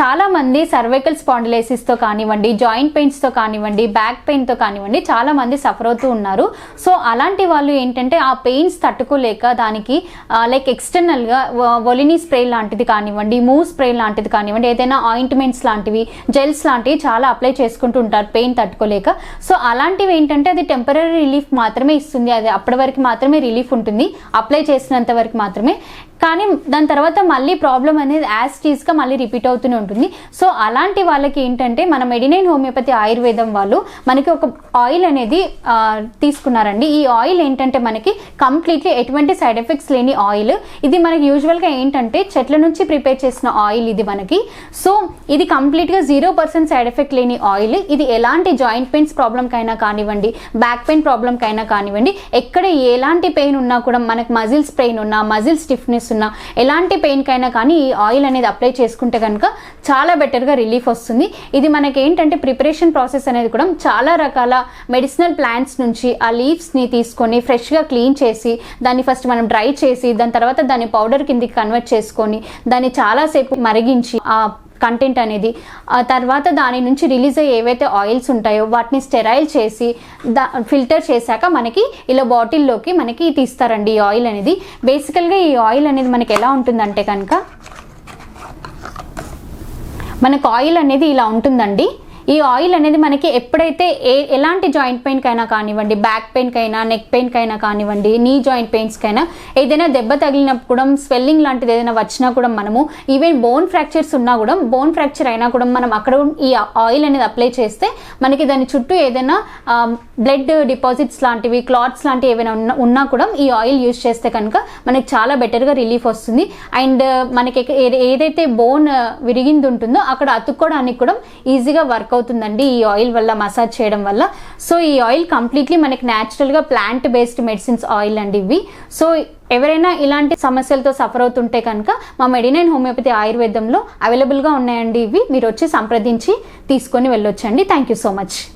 చాలా మంది సర్వైకల్ స్పాండిలైసిస్తో కానివ్వండి జాయింట్ పెయిన్స్తో కానివ్వండి బ్యాక్ పెయిన్తో కానివ్వండి చాలా మంది సఫర్ అవుతూ ఉన్నారు. సో అలాంటి వాళ్ళు ఏంటంటే ఆ పెయిన్స్ తట్టుకోలేక దానికి లైక్ ఎక్స్టర్నల్గా ఒలిని స్ప్రే లాంటిది కానివ్వండి మూవ్ స్ప్రే లాంటిది కానివ్వండి ఏదైనా ఆయింట్మెంట్స్ లాంటివి జెల్స్ లాంటివి చాలా అప్లై చేసుకుంటూ ఉంటారు పెయిన్ తట్టుకోలేక. సో అలాంటివి ఏంటంటే అది టెంపరీ రిలీఫ్ మాత్రమే ఇస్తుంది. అది అప్పటి వరకు మాత్రమే రిలీఫ్ ఉంటుంది. అప్లై చేసినంత వరకు మాత్రమే. కానీ దాని తర్వాత మళ్ళీ ప్రాబ్లం అనేది యాజ్ టీస్గా మళ్ళీ రిపీట్ అవుతూనే ఉంటుంది. సో అలాంటి వాళ్ళకి ఏంటంటే మన మెడినైన్ హోమియోపతి ఆయుర్వేదం వాళ్ళు మనకి ఒక ఆయిల్ అనేది తీసుకున్నారండి. ఈ ఆయిల్ ఏంటంటే మనకి కంప్లీట్లీ ఎటువంటి సైడ్ ఎఫెక్ట్స్ లేని ఆయిల్. ఇది మనకి యూజువల్గా ఏంటంటే చెట్ల నుంచి ప్రిపేర్ చేసిన ఆయిల్ ఇది మనకి. సో ఇది కంప్లీట్గా జీరో పర్సెంట్ సైడ్ ఎఫెక్ట్ లేని ఆయిల్. ఇది ఎలాంటి జాయింట్ పెయిన్స్ ప్రాబ్లంకైనా కానివ్వండి బ్యాక్ పెయిన్ ప్రాబ్లంకైనా కానివ్వండి ఎక్కడ ఎలాంటి పెయిన్ ఉన్నా కూడా మనకి మజిల్స్ పెయిన్ ఉన్నా మజిల్ స్టిఫ్నెస్ ఉన్నా ఎలాంటి పెయిన్కైనా కానీ ఈ ఆయిల్ అనేది అప్లై చేసుకుంటే కనుక చాలా బెటర్గా రిలీఫ్ వస్తుంది. ఇది మనకి ఏంటంటే ప్రిపరేషన్ ప్రాసెస్ అనేది కూడా చాలా రకాల మెడిసినల్ ప్లాంట్స్ నుంచి ఆ లీవ్స్ని తీసుకొని ఫ్రెష్గా క్లీన్ చేసి దాన్ని ఫస్ట్ మనం డ్రై చేసి దాని తర్వాత దాన్ని పౌడర్ కిందికి కన్వర్ట్ చేసుకొని దాన్ని చాలాసేపు మరిగించి ఆ కంటెంట్ అనేది. ఆ తర్వాత దాని నుంచి రిలీజ్ అయ్యే ఏవైతే ఆయిల్స్ ఉంటాయో వాటిని స్టెరైల్ చేసి దా ఫిల్టర్ చేశాక మనకి ఇలా బాటిల్లోకి మనకి తీస్తారండి ఈ ఆయిల్ అనేది. బేసికల్గా ఈ ఆయిల్ అనేది మనకి ఎలా ఉంటుందంటే కనుక మనకు ఆయిల్ అనేది ఇలా ఉంటుందండి. ఈ ఆయిల్ అనేది మనకి ఎప్పుడైతే ఏ ఎలాంటి జాయింట్ పెయిన్కైనా కానివ్వండి బ్యాక్ పెయిన్కైనా నెక్ పెయిన్కైనా కానివ్వండి నీ జాయింట్ పెయిన్స్కైనా ఏదైనా దెబ్బ తగిలినప్పుడు కూడా స్వెల్లింగ్ లాంటిది ఏదైనా వచ్చినా కూడా మనము ఈవెన్ బోన్ ఫ్రాక్చర్స్ ఉన్నా కూడా బోన్ ఫ్రాక్చర్ అయినా కూడా మనం అక్కడ ఈ ఆయిల్ అనేది అప్లై చేస్తే మనకి దాని చుట్టూ ఏదైనా బ్లడ్ డిపాజిట్స్ లాంటివి క్లాత్స్ లాంటివి ఏమైనా ఉన్నా ఉన్నా కూడా ఈ ఆయిల్ యూస్ చేస్తే కనుక మనకి చాలా బెటర్గా రిలీఫ్ వస్తుంది. అండ్ మనకి ఏదైతే బోన్ విరిగింది ఉంటుందో అక్కడ అతుక్కోవడానికి కూడా ఈజీగా వర్క్ వర్క్ అవుతుందండి ఈ ఆయిల్ వల్ల మసాజ్ చేయడం వల్ల. సో ఈ ఆయిల్ కంప్లీట్లీ మనకి న్యాచురల్గా ప్లాంట్ బేస్డ్ మెడిసిన్స్ ఆయిల్ అండి ఇవి. సో ఎవరైనా ఇలాంటి సమస్యలతో సఫర్ అవుతుంటే కనుక మా మెడినైన్ హోమియోపతి ఆయుర్వేదంలో అవైలబుల్గా ఉన్నాయండి ఇవి. మీరు వచ్చి సంప్రదించి తీసుకొని వెళ్ళొచ్చండి. Thank you so much